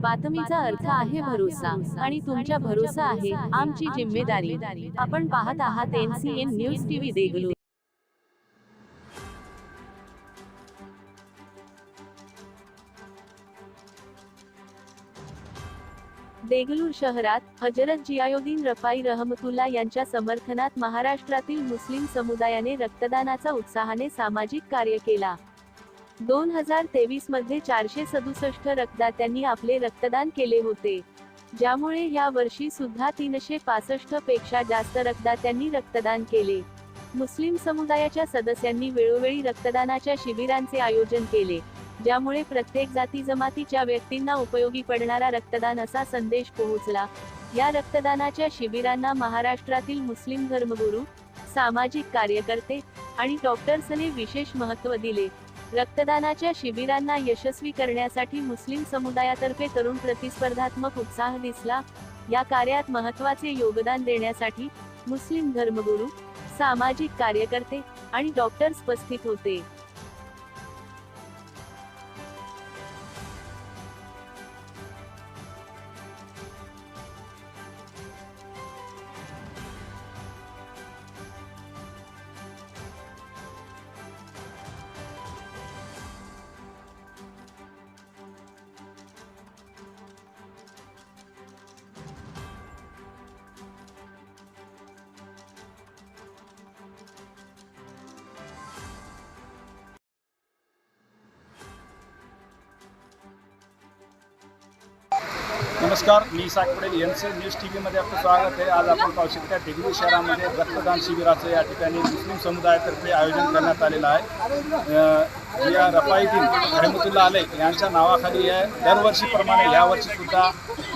बातमीचा अर्थ आहे भरोसा आणि तुमच्या भरोसा आहे आमची जिम्मेदारी. आपण पाहत आहात NCN news TV Deglur. Deglur शहरात हजरत जियाउद्दीन रफाई रहमतुल्ला यांच्या समर्थनात महाराष्ट्रातील मुस्लिम समुदायाने रक्तदानाचा उत्साहाने सामाजिक कार्य केला. दोन हजार तेवीसमध्ये चारशे सदुसष्ट रक्तदात्यांनी आपले रक्तदान केले होते. ज्यामुळे या वर्षी सुद्धा तीनशे पासष्टपेक्षा जास्त रक्तदात्यांनी रक्तदान केले. मुस्लिम समुदायाच्या सदस्यांनी वेळोवेळी रक्तदानाच्या शिबिरांचे आयोजन केले ज्यामुळे प्रत्येक जाती जमातीच्या व्यक्तींना उपयोगी पडणारा रक्तदान असा संदेश पोहोचला. या रक्तदानाच्या शिबिरांना महाराष्ट्रातील मुस्लिम धर्मगुरू सामाजिक कार्यकर्ते आणि डॉक्टर्सने विशेष महत्त्व दिले. रक्तदानाच्या शिबिरांना यशस्वी करण्यासाठी मुस्लिम समुदायातर्फे तरुण प्रतिस्पर्धात्मक उत्साह दिसला. या कार्यात महत्त्वाचे योगदान देण्यासाठी मुस्लिम धर्मगुरू सामाजिक कार्यकर्ते आणि डॉक्टर्स उपस्थित होते. नमस्कार मी साग पटेल एन सी न्यूज टी व्हीमध्ये आपलं स्वागत आहे. आज आपण पाहू शकता डिग्री शहरामध्ये रक्तदान शिबिराचं या ठिकाणी मुस्लिम समुदायातर्फे आयोजन करण्यात आलेलं आहे. या रफाईदीन रहमतुल्ला आले यांच्या नावाखाली आहे. दरवर्षीप्रमाणे यावर्षीसुद्धा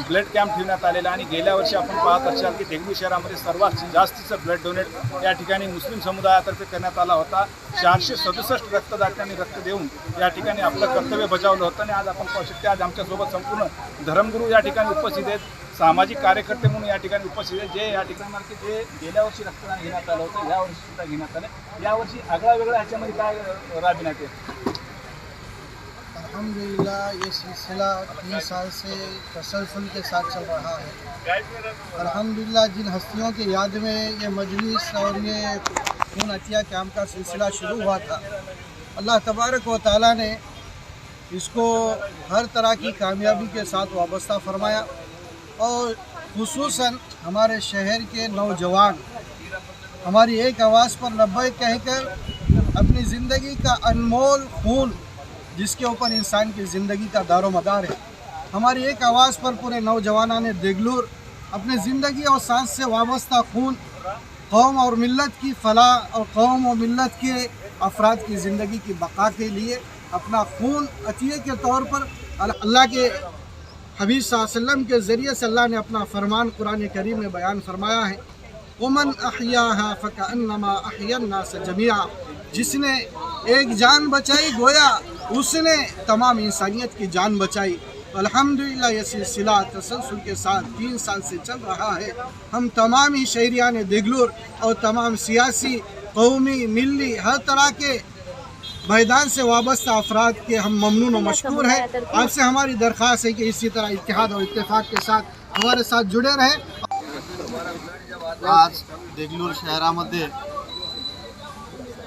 ब्लड कॅम्प ठेवण्यात आलेला आहे आणि गेल्या वर्षी आपण पाहत असाल की देगलूर शहरामध्ये सर्वात जास्तीचं ब्लड डोनेट या ठिकाणी मुस्लिम समुदायातर्फे करण्यात आला होता. चारशे सदुसष्ट रक्तदात्यांनी रक्त देऊन या ठिकाणी आपलं कर्तव्य बजावलं होतं आणि आज आपण पाहू शकते आज आमच्यासोबत संपूर्ण धर्मगुरू या ठिकाणी उपस्थित आहेत. सामाजिक कार्यकर्ते म्हणून या ठिकाणी उपस्थित आहेत. जे या ठिकाणी मला की जे गेल्या वर्षी रक्तदान घेण्यात आलं होतं या वर्षी सुद्धा घेण्यात आलं. यावर्षी आगळा वेगळा ह्याच्यामध्ये काय अ, राबविण्यात येईल अल्हम्दुलिल्लाह ये सिलसिला तीन साल से तसलसल के साथ चल रहा है। अल्हम्दुलिल्लाह जिन हस्तियों की याद में ये मजलिस और ये खून अतिया कैम्प का सिलसिला शुरू हुआ था अल्लाह तबारक व ताली ने इसको हर اور خصوصاً ہمارے شہر کے نوجوان، ہماری ایک آواز پر نبے کہہ کر اپنی زندگی کا انمول خون، جس کے اوپر انسان کی زندگی کا دار و مدار ہے۔ ہماری ایک آواز پر پورے نوجوانان دیگلور اپنے زندگی اور سانس سے وابستہ خون، قوم اور ملت کی فلاح اور قوم و ملت کے افراد کی زندگی کی بقا کے لیے اپنا خون عطیے کے طور پر اللہ کے حبیث صلی اللہ علیہ وسلم کے ذریعے سے اللہ نے اپنا فرمان قرآن کریم میں بیان فرمایا ہے امن احیاء فکانما احیا الناس جس نے ایک جان بچائی، گویا اس نے تمام انسانیت کی جان بچائی۔ الحمدللہ یہ سلسلہ تسلسل کے ساتھ تین سال سے چل رہا ہے۔ ہم تمام ہی شہریان دگلور اور تمام سیاسی، قومی، ملی، ہر طرح کے के मैदान से वाबस्ता अफराद के हम ममनून और मशहूर हैं आपसे हमारी दरख्वास्त है कि इसी तरह इतिहाद और इत्तेफाक के साथ हमारे साथ जुड़े रहें आज देगलूर शहरामध्ये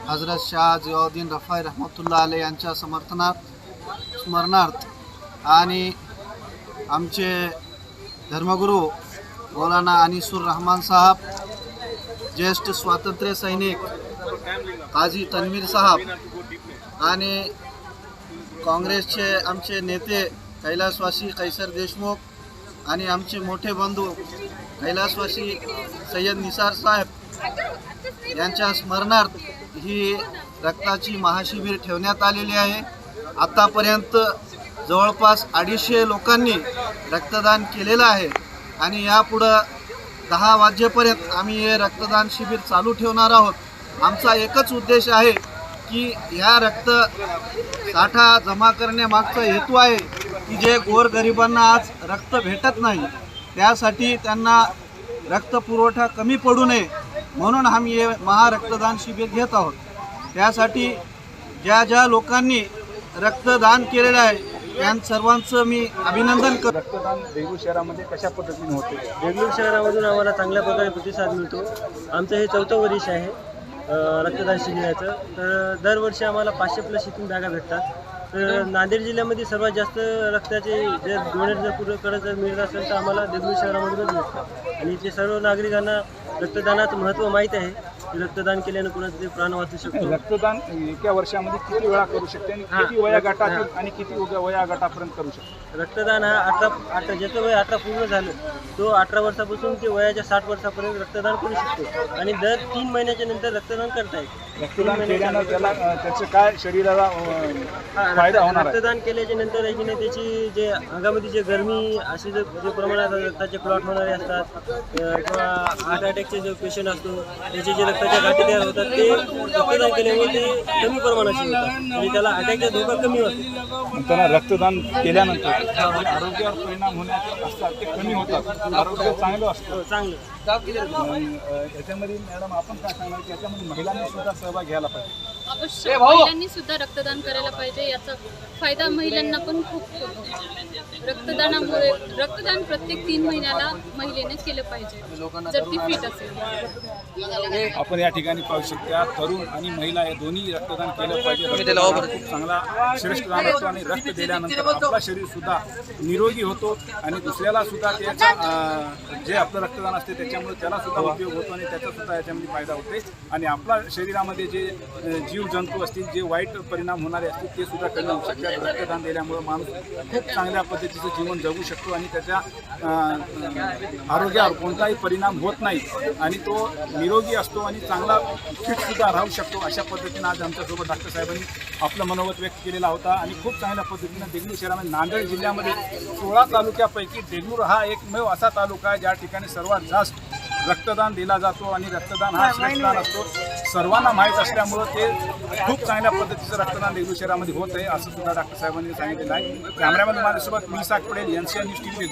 हजरत शाह जियाउद्दीन रफाई रहमतुल्ला आले यांच्या समर्थनात स्मरणार्थ आणि आमचे धर्मगुरू मौलाना अनिसुर रहमान साहब ज्येष्ठ स्वातंत्र्य सैनिक काझी तन्वीर साहब आणि काँग्रेसचे आमचे नेते कैलासवासी कैसर देशमुख आणि आमचे मोठे बंधू कैलासवासी सय्यद निसार साहेब यांच्या स्मरणार्थ ही रक्ताची महाशिबिर ठेवण्यात आलेली आहे. आत्तापर्यंत जवळपास अडीचशे लोकांनी रक्तदान केलेलं आहे आणि यापुढं दहा वाजेपर्यंत आम्ही हे रक्तदान शिबिर चालू ठेवणार आहोत. आमचा एकच उद्देश आहे की ह्या रक्त साठा जमा करण्यामागचा हेतू आहे की जे गोरगरिबांना आज रक्त भेटत नाही त्यासाठी त्यांना रक्त पुरवठा कमी पडू नये म्हणून आम्ही हे महारक्तदान शिबिर घेत आहोत. त्यासाठी ज्या ज्या लोकांनी रक्तदान केलेलं आहे त्या सर्वांचं मी अभिनंदन करतो. रक्तदान देगलूर शहरामध्ये कशा पद्धतीने होते? देगलूर शहरामधून आम्हाला चांगल्या प्रकारे प्रतिसाद मिळतो. आमचं हे चौथं वर्ष आहे. रक्तदान शिबिराचं तर दरवर्षी आम्हाला पाचशे प्लस इथून बॅगा भेटतात. तर नांदेड जिल्ह्यामध्ये सर्वात जास्त रक्ताचे जर डोनेट जर पूर्वकडे जर मिळत असेल तर आम्हाला देगलूर शहरामधूनच मिळतात आणि इथले सर्व नागरिकांना रक्तदानाचं महत्त्व माहीत आहे. रक्तदान केल्यानं कुणाचे ते प्राण वाचू शकतो? रक्तदान एका वर्षामध्ये किती वेळा करू शकते आणि किती वया गटातील आणि किती उग- वया गटापर्यंत करू शकते? रक्तदान हा अठरा अठरा ज्याचं वय अठरा पूर्ण झालं तो अठरा वर्षापासून ते वयाच्या साठ वर्षापर्यंत रक्तदान करू शकतो. आणि दर तीन महिन्याच्या नंतर रक्तदान करता येते रक्तदान केल्यानं त्याला अं, त्याचं काय शरीराला अं, फायदा रक्त- होणार आहे? रक्तदान केल्याच्यानंतर आहे की नाही त्याची जे अंगामध्ये जे गरमी असे जे जे प्रमाणात रक्ताचे क्लॉट होणारे असतात अं, किंवा हार्ट अटॅकचे जे पेशंट असतो त्याचे जे रक्ताच्या गाठी तयार होतात ते रक्तदान केल्यामुळे ते कमी प्रमाणाचे होतात. आणि त्याला अटॅकचा धोका कमी होतो. मग त्यांना रक्तदान केल्यानंतर आरोग्यावर परिणाम होण्याचे असतात ते कमी होतात. आरोग्य चांगलं असतं. चांगलं. आणि, अं, याच्यामध्ये मॅडम आपण काय सांगणार की याच्यामध्ये महिलांनी सुद्धा सहभाग घ्यायला पाहिजे. अवश्य महिलांनी सुद्धा रक्तदान करायला पाहिजे याचा फायदा महिलांना पण खूप होतो. रक्तदानामुळे रक्तदान प्रत्येक तीन महिन्याला महिलेने केलं पाहिजे जर ती फिट असेल. आपण या ठिकाणी पाहू शकता तरुण आणि महिला हे दोन्ही रक्तदान केलं पाहिजे. रक्तदान खूप चांगला श्रेष्ठ दान असतो आणि रक्त दिल्यानंतर आपला शरीर सुद्धा निरोगी होतो आणि दुसऱ्याला सुद्धा त्याचा जे आपलं रक्तदान असते त्याच्यामुळे त्याला सुद्धा उपयोग होतो आणि त्याचा सुद्धा याच्यामध्ये फायदा होते. आणि आपल्या शरीरामध्ये जे अं, जीव जंतू असतील जे वाईट परिणाम होणारे असतील ते सुद्धा कमी होऊ शकतात रक्तदान दिल्यामुळे माणूस खूप चांगल्या पद्धतीचं जीवन जगू शकतो आणि त्याच्या आरोग्यावर कोणताही परिणाम होत नाही. आणि तो निरोगी असतो आणि चांगला फिटसुद्धा राहू शकतो. अशा पद्धतीनं आज आमच्यासोबत डॉक्टर साहेबांनी आपलं मनोगत व्यक्त केलेला होता आणि खूप चांगल्या पद्धतीनं देगलूर शहरामध्ये नांदेड जिल्ह्यामध्ये सोळा तालुक्यापैकी देगलूर हा एकमेव असा तालुका आहे ज्या ठिकाणी सर्वात जास्त रक्तदान दिला जातो आणि रक्तदान हा श्रेष्ठदान असतो. सर्वांना माहीत असल्यामुळं ते खूप चांगल्या पद्धतीचं रक्तदान देगलूर शहरामध्ये होत आहे असं सुद्धा डॉक्टर साहेबांनी सांगितलेलं आहे. कॅमेरामॅन माझ्यासोबत मी साक पडेल N C N news TV